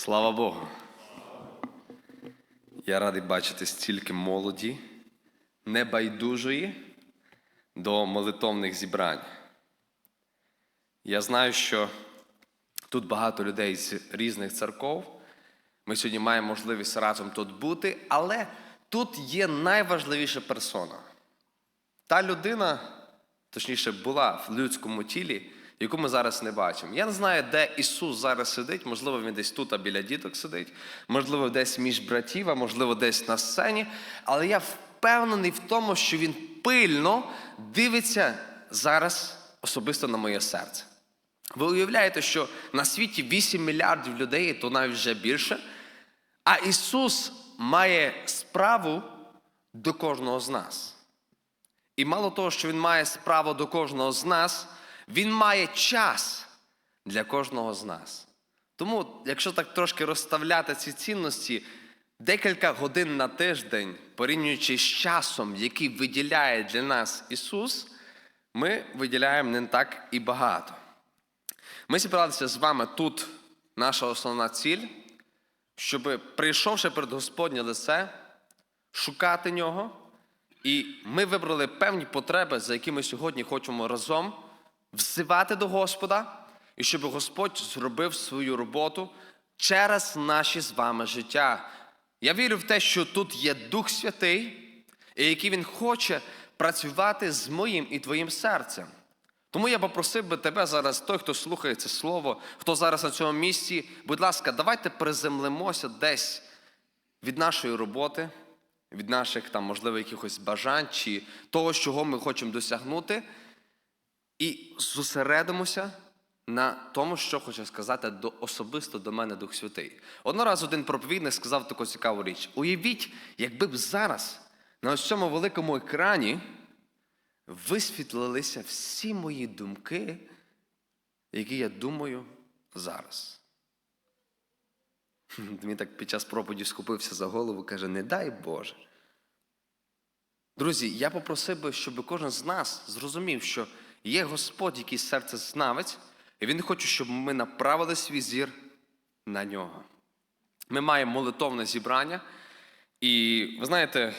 Слава Богу. Я радий бачити стільки молоді, небайдужої до молитовних зібрань. Я знаю, що тут багато людей з різних церков. Ми сьогодні маємо можливість разом тут бути, але тут є найважливіша персона. Та людина, точніше, була в людському тілі, яку ми зараз не бачимо. Я не знаю, де Ісус зараз сидить, можливо, він десь тут, а біля діток сидить, можливо, десь між братів, а можливо, десь на сцені. Але я впевнений в тому, що Він пильно дивиться зараз особисто на моє серце. Ви уявляєте, що на світі 8 мільярдів людей, то навіть вже більше, а Ісус має справу до кожного з нас. І мало того, що Він має справу до кожного з нас, Він має час для кожного з нас. Тому, якщо так трошки розставляти ці цінності, декілька годин на тиждень, порівнюючи з часом, який виділяє для нас Ісус, ми виділяємо не так і багато. Ми зібралися з вами тут, наша основна ціль, щоб, прийшовши перед Господнє лице, шукати Нього. І ми вибрали певні потреби, за які ми сьогодні хочемо разом взивати до Господа, і щоб Господь зробив свою роботу через наші з вами життя. Я вірю в те, що тут є Дух Святий, і який Він хоче працювати з моїм і твоїм серцем. Тому я попросив би тебе зараз, той, хто слухає це слово, хто зараз на цьому місці, будь ласка, давайте приземлимося десь від нашої роботи, від наших там, можливо, якихось бажань чи того, чого ми хочемо досягнути, і зосередимося на тому, що хоче сказати до, особисто до мене Дух Святий. Одного разу один проповідник сказав таку цікаву річ: уявіть, якби б зараз на ось цьому великому екрані висвітлилися всі мої думки, які я думаю зараз. Він так під час проповіді схопився за голову каже: не дай Боже. Друзі, я попросив би, щоб кожен з нас зрозумів, що є Господь, який серце знавець, і Він хоче, щоб ми направили свій зір на нього. Ми маємо молитовне зібрання, і ви знаєте,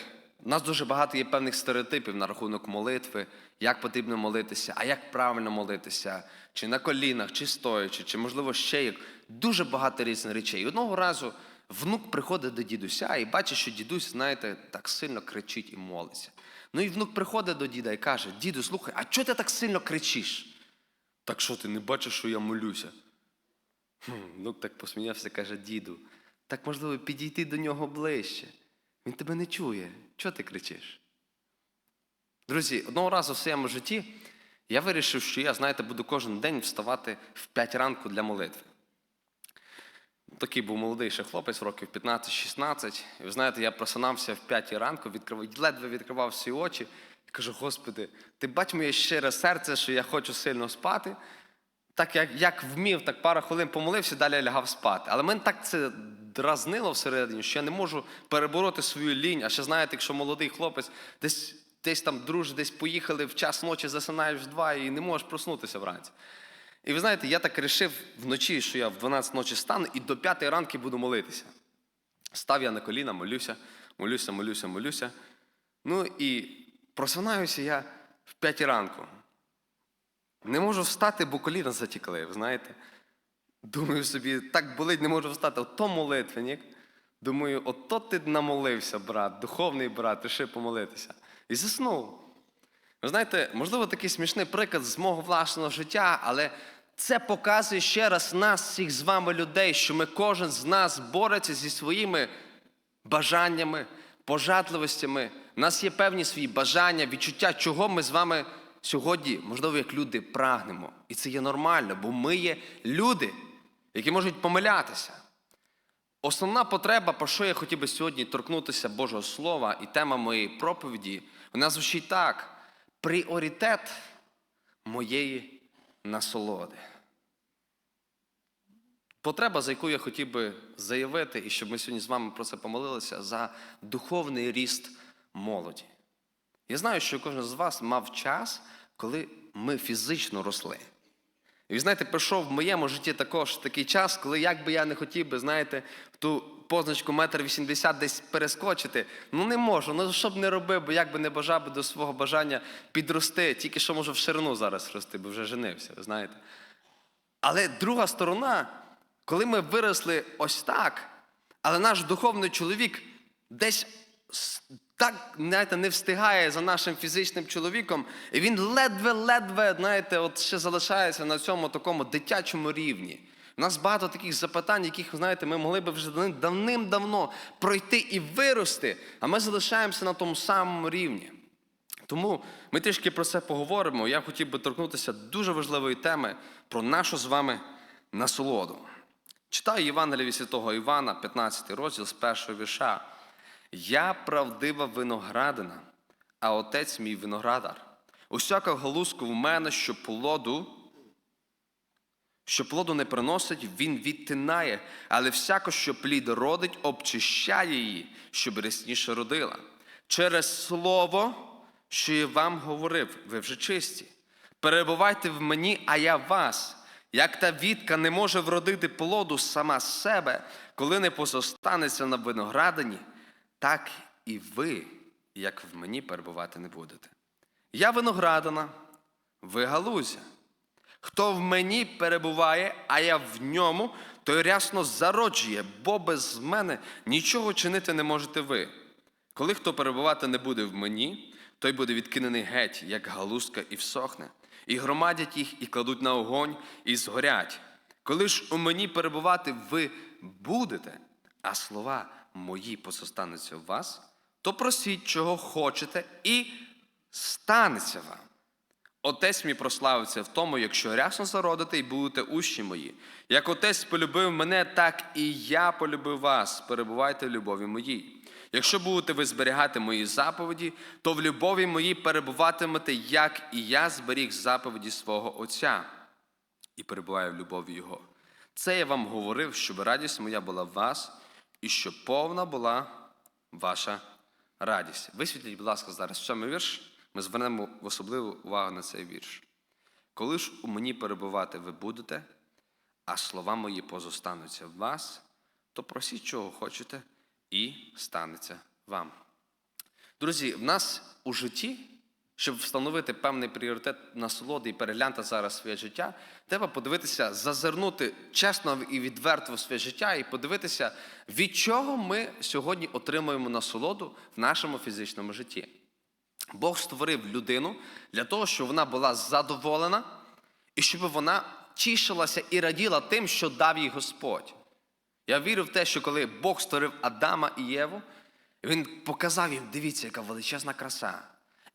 у нас дуже багато є певних стереотипів на рахунок молитви, як потрібно молитися, а як правильно молитися, чи на колінах, чи стоячи, чи, можливо, ще як. Дуже багато різних речей. І одного разу внук приходить до дідуся і бачить, що дідусь, знаєте, так сильно кричить і молиться. Ну і внук приходить до діда і каже: Діду, слухай, а чого ти так сильно кричиш? Так що ти не бачиш, що я молюся? Хм, Внук так посміявся, каже, діду, так можливо підійти до нього ближче. Він тебе не чує. Чого ти кричиш? Друзі, одного разу в своєму житті я вирішив, що я, знаєте, буду кожен день вставати в 5 ранку для молитви. Такий був молодий ще хлопець, років 15-16. І ви знаєте, я просинався в 5 ранку, відкривав, ледве відкривав всі очі і кажу: Господи, ти бач моє щире серце, що я хочу сильно спати. Так як як вмів, так пару хвилин помолився, далі я лягав спати. Але мене так це дразнило всередині, що я не можу перебороти свою лінь. А ще знаєте, якщо молодий хлопець десь десь там дружить, десь поїхали в час ночі, засинаєш в два і не можеш проснутися вранці. І ви знаєте, я так рішив вночі, що я в 12 ночі стану і до 5 ранки буду молитися. Став я на коліна, молюся, молюся, молюся, молюся. Ну і просинаюся я в 5 ранку. Не можу встати, бо коліна затікли, ви знаєте. Думаю собі, так болить, не можу встати. Ото молитвенник. Думаю, ото ти намолився, брат, духовний брат, рішив помолитися. І заснув. Ви знаєте, можливо, такий смішний приклад з мого власного життя, але це показує ще раз нас, всіх з вами людей, що ми кожен з нас бореться зі своїми бажаннями, пожадливостями. У нас є певні свої бажання, відчуття, чого ми з вами сьогодні, можливо, як люди прагнемо. І це є нормально, бо ми є люди, які можуть помилятися. Основна потреба, про що я хотів би сьогодні торкнутися Божого Слова, і тема моєї проповіді, вона звучить так: пріоритет моєї насолоди. Потреба, за яку я хотів би заявити, і щоб ми сьогодні з вами про це помолилися, за духовний ріст молоді. Я знаю, що кожен з вас мав час, коли ми фізично росли. І ви знаєте, прийшов в моєму житті також такий час, коли як би я не хотів би, знаєте, ту позначку метр вісімдесят десь перескочити. Ну не можу. Ну що б не робив, бо як би не бажав би до свого бажання підрости, тільки що можу в ширину зараз рости, бо вже женився, знаєте. Але друга сторона, коли ми виросли ось так, але наш духовний чоловік десь так знаєте, не встигає за нашим фізичним чоловіком, і він ледве-ледве, знаєте, от ще залишається на цьому такому дитячому рівні. У нас багато таких запитань, яких, знаєте, ми могли би вже давним-давно пройти і вирости, а ми залишаємося на тому самому рівні. Тому ми трішки про це поговоримо. Я хотів би торкнутися дуже важливої теми про нашу з вами насолоду. Читаю Євангелія від Святого Івана, 15 розділ з першого вірша. Я правдива виноградина, а отець мій виноградар. Усяка галузку в мене, що плоду, що плоду не приносить, він відтинає, але всяко, що плід родить, обчищає її, щоб рясніше родила. Через слово, що я вам говорив, ви вже чисті. Перебувайте в мені, а я вас. Як та вітка не може вродити плоду сама з себе, коли не позостанеться на виноградині, так і ви, як в мені перебувати не будете. Я виноградина, ви галузя. Хто в мені перебуває, а я в ньому, той рясно зароджує, бо без мене нічого чинити не можете ви. Коли хто перебувати не буде в мені, той буде відкинений геть, як галузка, і всохне, і громадять їх, і кладуть на огонь, і згорять. Коли ж у мені перебувати ви будете, а слова мої позостануться в вас, то просіть, чого хочете, і станеться вам. Отець мій прославиться в тому, якщо рясно зародите і будете ущі мої. Як отець полюбив мене, так і я полюбив вас. Перебувайте в любові моїй. Якщо будете ви зберігати мої заповіді, то в любові моїй перебуватимете, як і я зберіг заповіді свого Отця і перебуваю в любові Його. Це я вам говорив, щоб радість моя була в вас, і щоб повна була ваша радість. Висвітліть, будь ласка, зараз сьомий вірш. Ми звернемо особливу увагу на цей вірш. Коли ж у мені перебувати ви будете, а слова мої позостануться в вас, то просіть, чого хочете, і станеться вам. Друзі, в нас у житті, щоб встановити певний пріоритет насолоди і переглянути зараз своє життя, треба подивитися, зазирнути чесно і відверто в своє життя і подивитися, від чого ми сьогодні отримуємо насолоду в нашому фізичному житті. Бог створив людину для того, щоб вона була задоволена і щоб вона тішилася і раділа тим, що дав їй Господь. Я вірю в те, що коли Бог створив Адама і Єву, він показав їм, дивіться, яка величезна краса.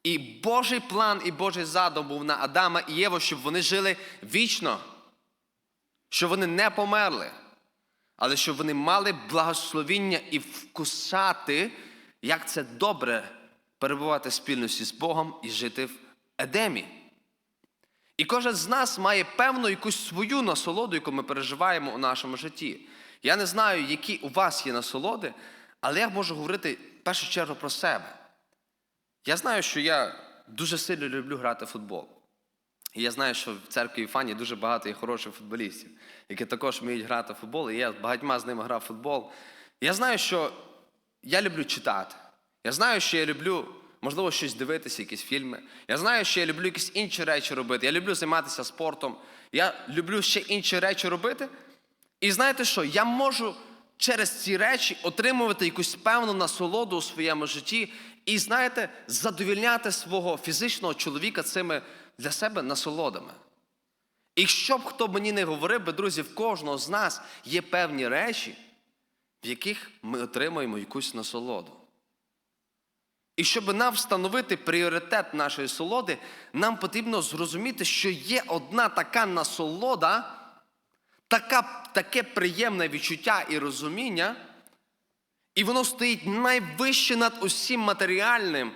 І Божий план і Божий задум був на Адама і Єву, щоб вони жили вічно, щоб вони не померли, але щоб вони мали благословіння і вкусати, як це добре перебувати в спільності з Богом і жити в Едемі. І кожен з нас має певну якусь свою насолоду, яку ми переживаємо у нашому житті. Я не знаю, які у вас є насолоди, але я можу говорити в першу чергу про себе. Я знаю, що я дуже сильно люблю грати в футбол. І я знаю, що в церкві Іфані дуже багато є хороших футболістів, які також вміють грати в футбол, і я багатьма з ними грав в футбол. Я знаю, що я люблю читати. Я знаю, що я люблю, можливо, щось дивитися, якісь фільми. Я знаю, що я люблю якісь інші речі робити. Я люблю займатися спортом. Я люблю ще інші речі робити. І знаєте що? Я можу через ці речі отримувати якусь певну насолоду у своєму житті і, знаєте, задовільняти свого фізичного чоловіка цими для себе насолодами. І що б хто мені не говорив, би, друзі, в кожного з нас є певні речі, в яких ми отримуємо якусь насолоду. І щоб нам встановити пріоритет нашої солоди, нам потрібно зрозуміти, що є одна така насолода, така, таке приємне відчуття і розуміння, і воно стоїть найвище над усім матеріальним,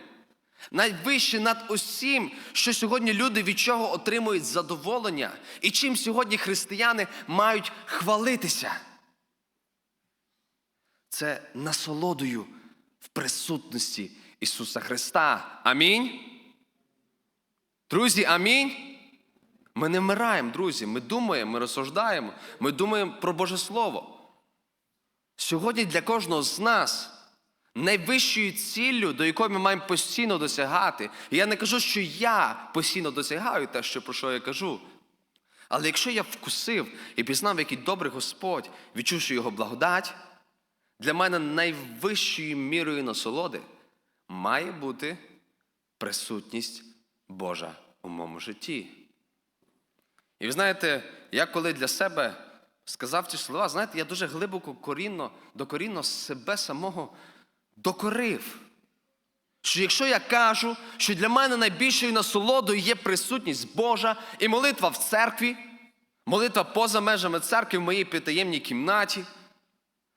найвище над усім, що сьогодні люди від чого отримують задоволення, і чим сьогодні християни мають хвалитися. Це насолодою в присутності Ісуса Христа. Амінь. Друзі, амінь. Ми не вмираємо, друзі. Ми думаємо, ми розсуждаємо, ми думаємо про Боже Слово. Сьогодні для кожного з нас найвищою ціллю, до якої ми маємо постійно досягати. Я не кажу, що я постійно досягаю те, що про що я кажу. Але якщо я вкусив і пізнав, який добрий Господь, відчувши його благодать, для мене найвищою мірою насолоди має бути присутність Божа у моєму житті. І ви знаєте, я коли для себе сказав ці слова, знаєте, я дуже глибоко корінно, докорінно себе самого докорив. Що якщо я кажу, що для мене найбільшою насолодою є присутність Божа і молитва в церкві, молитва поза межами церкви в моїй підтаємній кімнаті,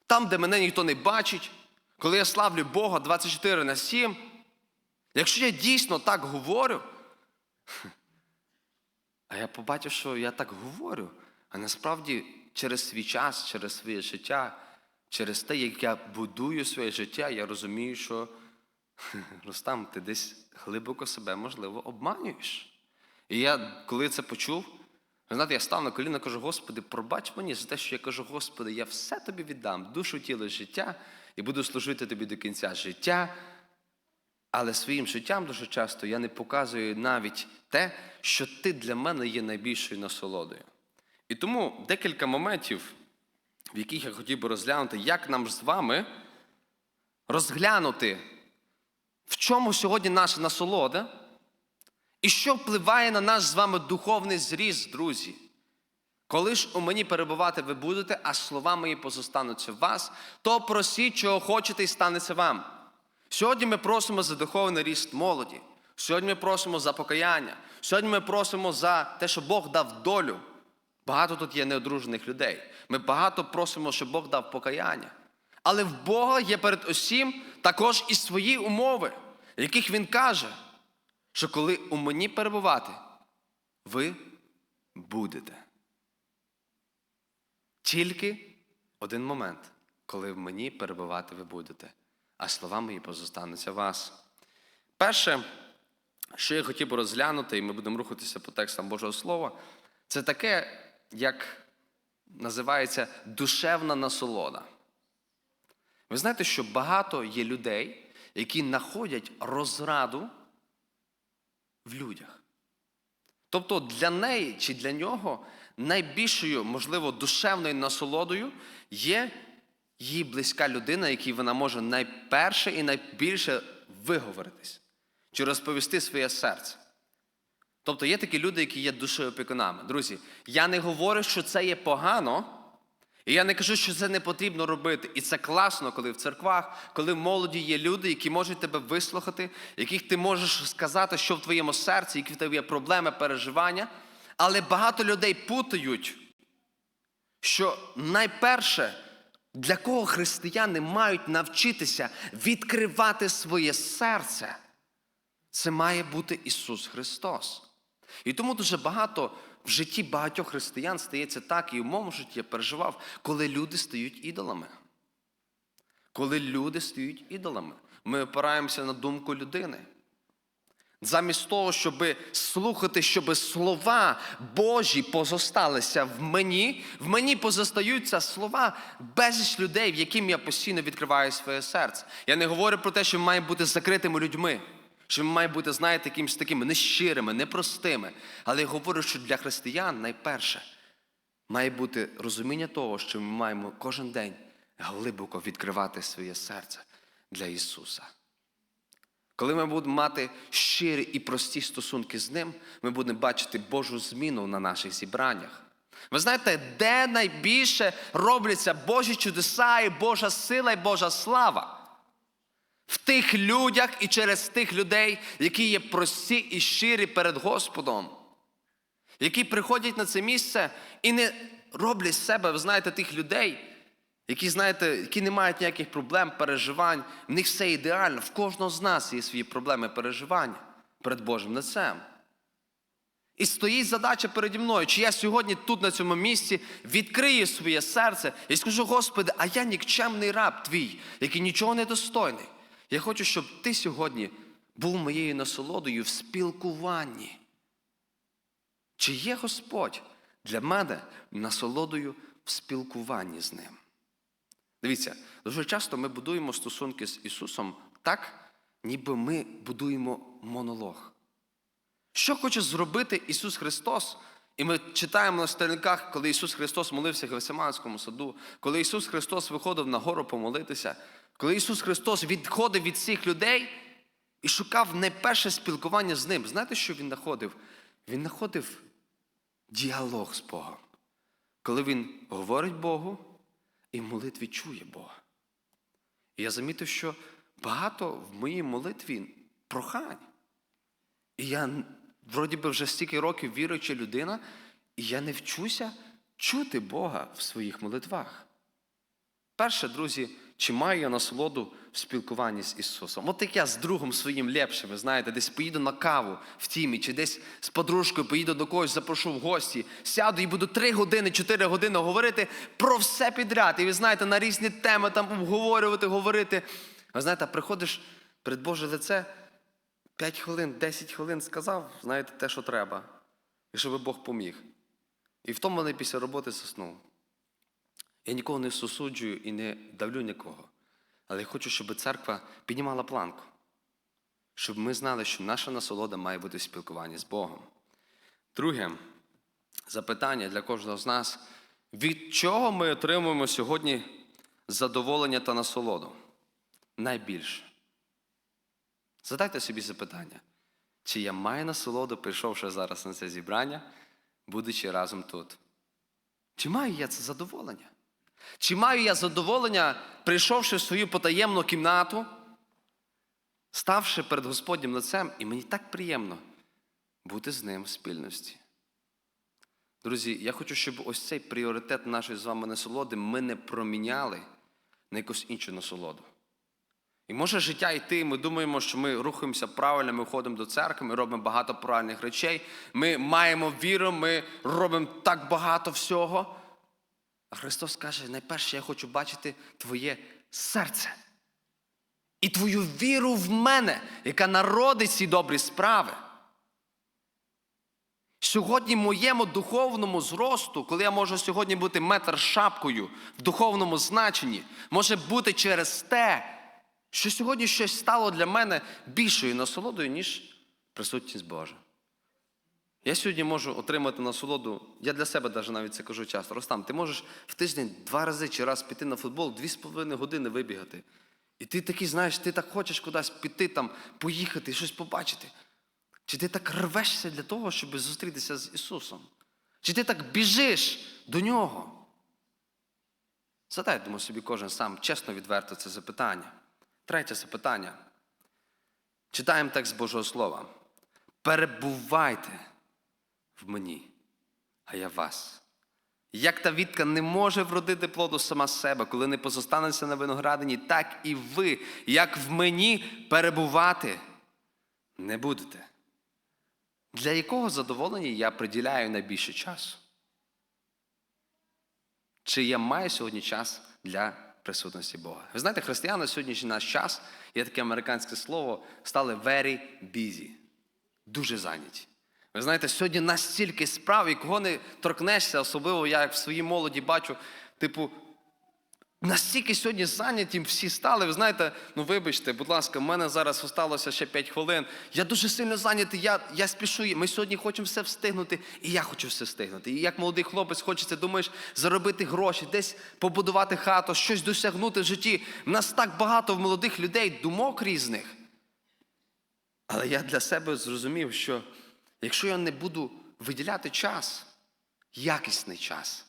там, де мене ніхто не бачить, коли я славлю Бога 24 на 7, якщо я дійсно так говорю, а я побачив, що я так говорю, а насправді через свій час, через своє життя, через те, як я будую своє життя, я розумію, що Рустам, ти десь глибоко себе, можливо, обманюєш. І я, коли це почув, знаєте, я став на коліна кажу, Господи, пробач мені за те, що я кажу, Господи, я все тобі віддам, душу, тіло, життя, і буду служити тобі до кінця життя. Але своїм життям дуже часто я не показую навіть те, що ти для мене є найбільшою насолодою. І тому декілька моментів, в яких я хотів би розглянути, як нам з вами розглянути, в чому сьогодні наша насолода, і що впливає на наш з вами духовний зріст, друзі. Коли ж у мені перебувати ви будете, а слова мої позостануться в вас, то просіть, чого хочете, і станеться вам. Сьогодні ми просимо за духовний ріст молоді. Сьогодні ми просимо за покаяння. Сьогодні ми просимо за те, що Бог дав долю. Багато тут є неодружених людей. Ми багато просимо, щоб Бог дав покаяння. Але в Бога є перед усім також і свої умови, яких Він каже, що коли у мені перебувати, ви будете. Тільки один момент, коли в мені перебувати ви будете, а слова мої позостануться вас. Перше, що я хотів би розглянути, і ми будемо рухатися по текстам Божого Слова, це таке, як називається душевна насолода. Ви знаєте, що багато є людей, які знаходять розраду в людях. Тобто для неї чи для нього найбільшою, можливо, душевною насолодою є її близька людина, якій вона може найперше і найбільше виговоритись, чи розповісти своє серце. Тобто є такі люди, які є душеопікунами. Друзі, я не говорю, що це є погано, і я не кажу, що це не потрібно робити. І це класно, коли в церквах, коли в молоді є люди, які можуть тебе вислухати, яких ти можеш сказати, що в твоєму серці, які в тебе є проблеми, переживання. Але багато людей путають, що найперше, для кого християни мають навчитися відкривати своє серце, це має бути Ісус Христос. І тому дуже багато в житті багатьох християн стається так, і в моєму житті я переживав, коли люди стають ідолами. Коли люди стають ідолами, ми опираємося на думку людини. Замість того, щоб слухати, щоб слова Божі позосталися в мені, в мені позостаються слова безліч людей, в яким я постійно відкриваю своє серце. Я не говорю про те, що ми маємо бути закритими людьми, що ми маємо бути, знаєте, якимось такими нещирими, непростими. Але я говорю, що для християн найперше має бути розуміння того, що ми маємо кожен день глибоко відкривати своє серце для Ісуса. Коли ми будемо мати щирі і прості стосунки з Ним, ми будемо бачити Божу зміну на наших зібраннях. Ви знаєте, де найбільше робляться Божі чудеса, і Божа сила, і Божа слава? В тих людях і через тих людей, які є прості і щирі перед Господом, які приходять на це місце і не роблять з себе, ви знаєте, тих людей, які, знаєте, які не мають ніяких проблем, переживань, в них все ідеально. В кожного з нас є свої проблеми переживання перед Божим лицем. І стоїть задача переді мною, чи я сьогодні тут, на цьому місці, відкрию своє серце і скажу, Господи, а я нікчемний раб твій, який нічого не достойний. Я хочу, щоб ти сьогодні був моєю насолодою в спілкуванні. Чи є Господь для мене насолодою в спілкуванні з ним? Дивіться, дуже часто ми будуємо стосунки з Ісусом так, ніби ми будуємо монолог. Що хоче зробити Ісус Христос? І ми читаємо на сторінках, коли Ісус Христос молився в Гевсиманському саду, коли Ісус Христос виходив на гору помолитися, коли Ісус Христос відходив від всіх людей і шукав найперше спілкування з ним. Знаєте, що Він знаходив? Він знаходив діалог з Богом. Коли Він говорить Богу і в молитві чує Бога. І я замітив, що багато в моїй молитві прохань. І я, вроді би, вже стільки років віруюча людина, і я не вчуся чути Бога в своїх молитвах. Перше, друзі, чи маю я насолоду в спілкуванні з Ісусом? От як я з другом своїм лепшим, знаєте, десь поїду на каву в тімі, чи десь з подружкою поїду до когось, запрошу в гості, сяду і буду три години, чотири години говорити про все підряд. І ви знаєте, на різні теми там обговорювати, говорити. Ви знаєте, приходиш перед Боже лице, 5 хвилин, 10 хвилин сказав, знаєте, те, що треба. І щоб Бог поміг. І в тому мене після роботи заснув. Я нікого не сусуджую і не давлю нікого. Але я хочу, щоб церква піднімала планку. Щоб ми знали, що наша насолода має бути в спілкуванні з Богом. Друге запитання для кожного з нас: від чого ми отримуємо сьогодні задоволення та насолоду? Найбільше. Задайте собі запитання, чи я маю насолоду, прийшовши зараз на це зібрання, будучи разом тут? Чи маю я це задоволення? Чи маю я задоволення, прийшовши в свою потаємну кімнату, ставши перед Господнім лицем, і мені так приємно бути з ним в спільності? Друзі, я хочу, щоб ось цей пріоритет нашої з вами насолоди ми не проміняли на якусь іншу насолоду. І може життя йти, ми думаємо, що ми рухаємося правильно, ми ходимо до церкви, ми робимо багато правильних речей, ми маємо віру, ми робимо так багато всього. А Христос каже: найперше я хочу бачити твоє серце і твою віру в мене, яка народить ці добрі справи. Сьогодні моєму духовному зросту, коли я можу сьогодні бути метр шапкою в духовному значенні, може бути через те, що сьогодні щось стало для мене більшою насолодою, ніж присутність Божа. Я сьогодні можу отримати насолоду, я для себе навіть це кажу часто. Ростам, ти можеш в тиждень два рази чи раз піти на футбол, дві з половиною години вибігати. І ти такий, знаєш, ти так хочеш кудись піти, там, поїхати, щось побачити. Чи ти так рвешся для того, щоб зустрітися з Ісусом? Чи ти так біжиш до Нього? Задай, собі кожен сам чесно відверто це запитання. Третє запитання. Читаємо текст Божого Слова. Перебувайте в мені, а я в вас. Як та вітка не може вродити плоду сама себе, коли не позостанеться на виноградині, так і ви, як в мені перебувати не будете. Для якого задоволення я приділяю найбільше часу? Чи я маю сьогодні час для присутності Бога? Ви знаєте, християни сьогоднішній наш час, є таке американське слово, стали very busy. Дуже зайняті. Ви знаєте, сьогодні настільки справ, і кого не торкнешся, особливо я як в своїй молоді бачу, типу, настільки сьогодні зайняті всі стали. Ви знаєте, ну вибачте, будь ласка, в мене зараз осталося ще 5 хвилин. Я дуже сильно зайнятий, я, я спішу. Ми сьогодні хочемо все встигнути, і я хочу все встигнути. І як молодий хлопець хочеться, думаєш, заробити гроші, десь побудувати хату, щось досягнути в житті. У нас так багато в молодих людей думок різних. Але я для себе зрозумів, що якщо я не буду виділяти час, якісний час,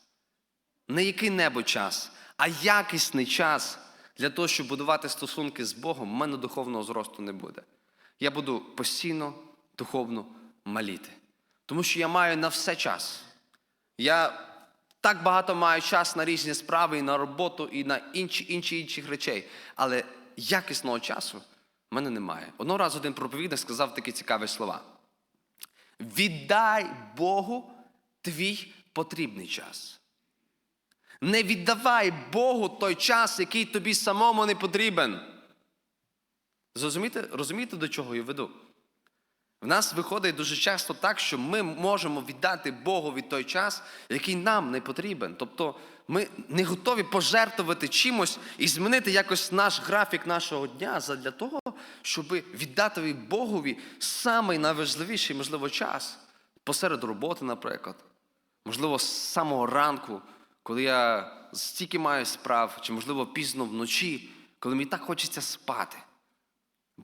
не який-небудь час, а якісний час для того, щоб будувати стосунки з Богом, в мене духовного зросту не буде. Я буду постійно духовно маліти. Тому що я маю на все час. Я так багато маю час на різні справи, і на роботу, і на інші інші інших речей. Але якісного часу в мене немає. Одного разу один проповідник сказав такі цікаві слова. Віддай Богу твій потрібний час. Не віддавай Богу той час, який тобі самому не потрібен. Зрозумієте, розумієте, до чого я веду? В нас виходить дуже часто так, що ми можемо віддати Богові той час, який нам не потрібен. Тобто ми не готові пожертвувати чимось і змінити якось наш графік нашого дня для того, щоб віддати Богові самий найважливіший, можливо, час посеред роботи, наприклад. Можливо, з самого ранку, коли я стільки маю справ, чи, можливо, пізно вночі, коли мені так хочеться спати.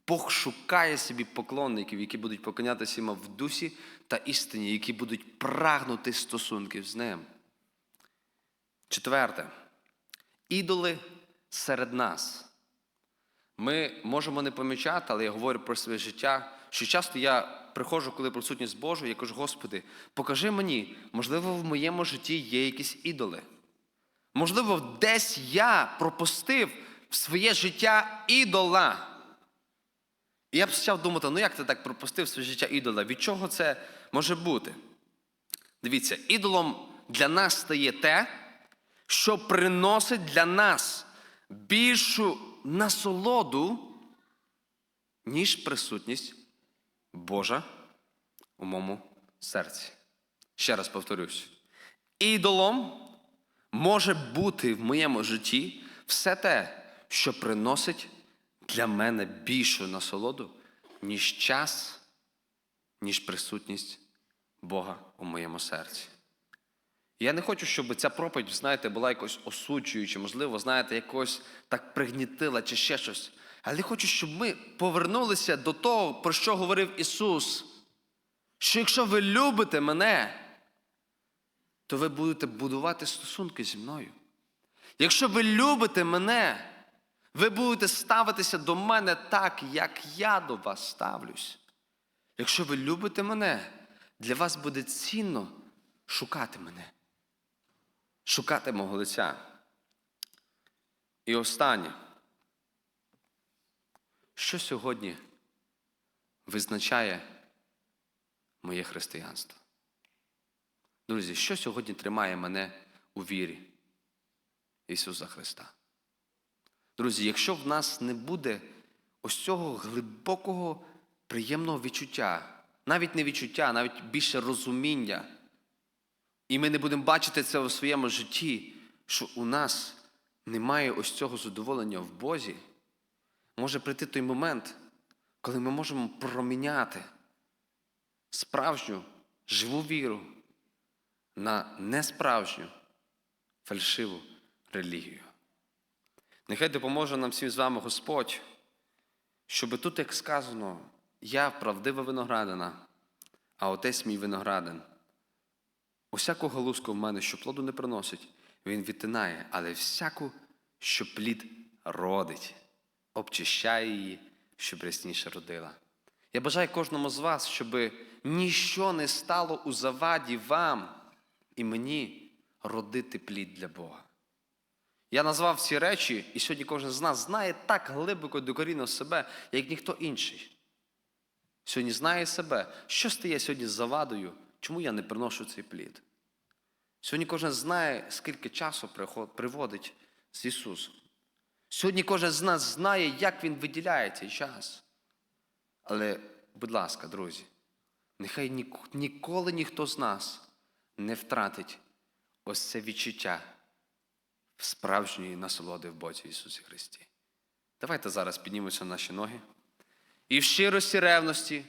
Бог шукає собі поклонників, які будуть поклонятися йому в дусі та істині, які будуть прагнути стосунків з ним. Четверте. Ідоли серед нас. Ми можемо не помічати, але я говорю про своє життя, що часто я приходжу, коли присутність Божу, я кажу, Господи, покажи мені, можливо, в моєму житті є якісь ідоли. Можливо, десь я пропустив в своє життя ідола. І я б почав думати, ну як ти так пропустив своє життя ідола? Від чого це може бути? Дивіться, ідолом для нас стає те, що приносить для нас більшу насолоду, ніж присутність Божа у моєму серці. Ще раз повторюсь. Ідолом може бути в моєму житті все те, що приносить для мене більшу насолоду, ніж час, ніж присутність Бога у моєму серці. Я не хочу, щоб ця проповідь, знаєте, була якось осуджуюча, можливо, знаєте, якось так пригнітила чи ще щось. Але хочу, щоб ми повернулися до того, про що говорив Ісус. Що якщо ви любите мене, то ви будете будувати стосунки зі мною. Якщо ви любите мене, ви будете ставитися до мене так, як я до вас ставлюсь. Якщо ви любите мене, для вас буде цінно шукати мене, шукати мого лиця. І останнє. Що сьогодні визначає моє християнство? Друзі, що сьогодні тримає мене у вірі Ісуса Христа? Друзі, якщо в нас не буде ось цього глибокого, приємного відчуття, навіть не відчуття, навіть більше розуміння, і ми не будемо бачити це у своєму житті, що у нас немає ось цього задоволення в Бозі, може прийти той момент, коли ми можемо проміняти справжню живу віру на несправжню фальшиву релігію. Нехай допоможе нам всім з вами Господь, щоб тут, як сказано, я правдива виноградина, а отець мій виноградин. Усяку галузку в мене, що плоду не приносить, він відтинає, але всяку, що плід родить, обчищає її, щоб рясніше родила. Я бажаю кожному з вас, щоб ніщо не стало у заваді вам і мені родити плід для Бога. Я назвав ці речі, і сьогодні кожен з нас знає так глибоко докорінно себе, як ніхто інший. Сьогодні знає себе, що стає сьогодні завадою, чому я не приношу цей плід. Сьогодні кожен знає, скільки часу приводить з Ісусом. Сьогодні кожен з нас знає, як Він виділяє цей час. Але, будь ласка, друзі, нехай ніколи ніхто з нас не втратить ось це відчуття справжньої насолоди в Боці Ісусі Христі. Давайте зараз піднімемося на наші ноги і в щирості ревності